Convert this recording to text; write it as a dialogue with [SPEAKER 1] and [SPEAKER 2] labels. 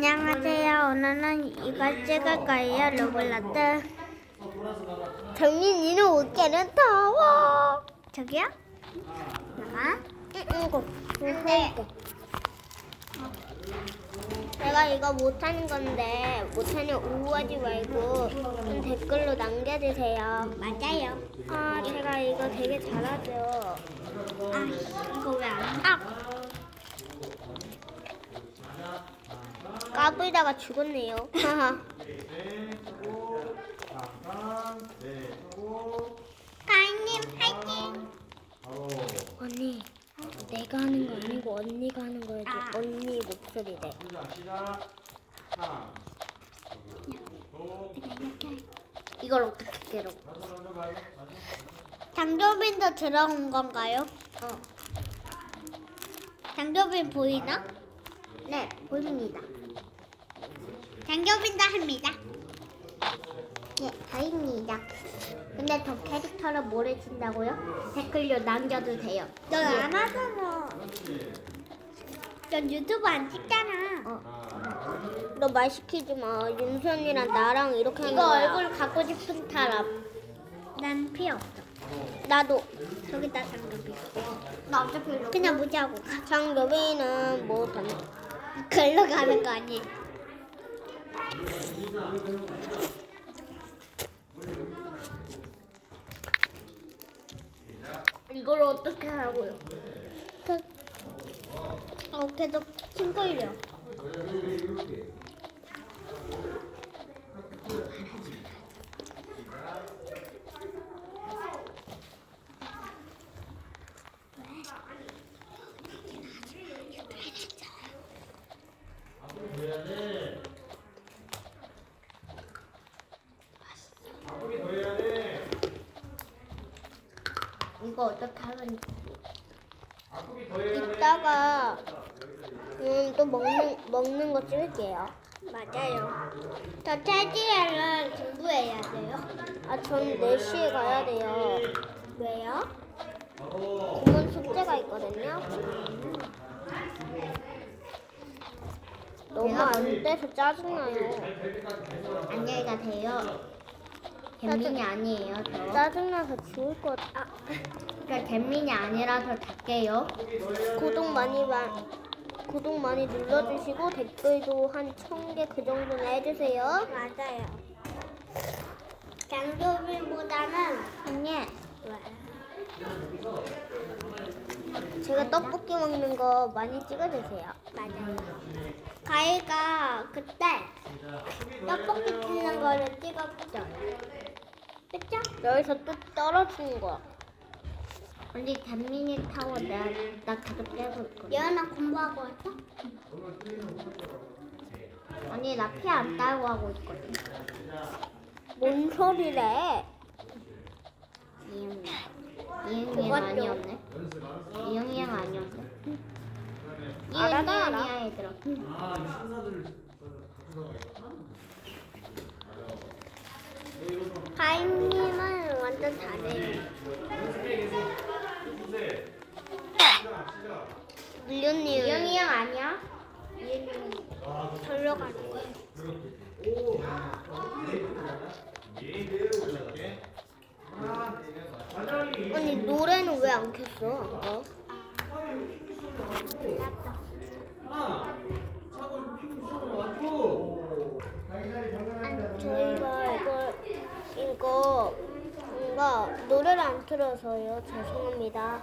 [SPEAKER 1] 안녕하세요. 오늘은 이걸 찍을 거예요. 로블라트. 정민이는 옷개는 더워. 저기요? 나가? 이거. 네. 제가 이거 못하는 건데 못하면 우울하지 말고 좀 댓글로 남겨주세요. 맞아요. 아 제가 이거 되게 잘하죠. 아 이거 왜 안? 아. 까불다가 죽었네요. 하하. 가인님 화이팅. 언니, 내가 하는 거 아니고 언니가 하는 거야지. 언니 목소리래. 이걸 어떻게 깨로? 장조빈도 들어온 건가요? 어. 장조빈 보이나? 네, 보입니다. 장조빈도 합니다. 예, 다입니다. 근데 저 캐릭터를 모르신다고요? 댓글로 남겨도 돼요. 넌 안 하잖아. 넌 유튜브 안 찍잖아. 어. 너말 시키지 마. 윤선이랑 나랑 이렇게 하는 거야. 이거 얼굴 갖고 싶은 사람. 난 필요 없어. 나도. 저기다 장갑이. 나 어차피 이렇게. 그냥 무지하고. 장갑이는 뭐 던. 글로 가는 거 아니야? 이걸 어떻게 하고요? 그, 어, 계속 침 걸려. 이거 어떻게 하면 이따가 음, 또 먹는 먹는 거 찍을게요. 맞아요. 저 체지엘은 공부해야 돼요. 아, 전 4시에 가야 돼요. 왜요? 공원 숙제가 있거든요. 너무 안 돼서 짜증나요. 안녕히 가세요. 잼민이 아니에요, 저. 짜증나서 죽을 것 같아. 저 잼민이 아니라서 갈게요. 구독 많이 마, 구독 많이 눌러주시고 댓글도 한 천 개 그 정도는 해주세요. 맞아요. 장조빈보다는 언니. 제가 떡볶이 먹는 거 많이 찍어주세요. 맞아요. 가희가 그때 떡볶이 찍는 거를 찍었죠. 그쵸? 여기서 또 떨어지는 거야. 언니 단민이 타워 나, 나 계속 깨고 있거든. 예은아 공부하고 왔어? 언니 나 피 안 따고 하고 있거든. 뭔 소리래? 이응이 이응이 아니었네. 이응이 형 아니었네. 이응이 아니야 얘들아. 가 인님은 완전 잘해요. 물론이요. 이영이 형 아니야? 절로 가는 거야. 아니 노래는 왜 안 켰어? 아까? 아니, 저희가 이거 이거 뭔가 노래를 안 틀어서요. 죄송합니다.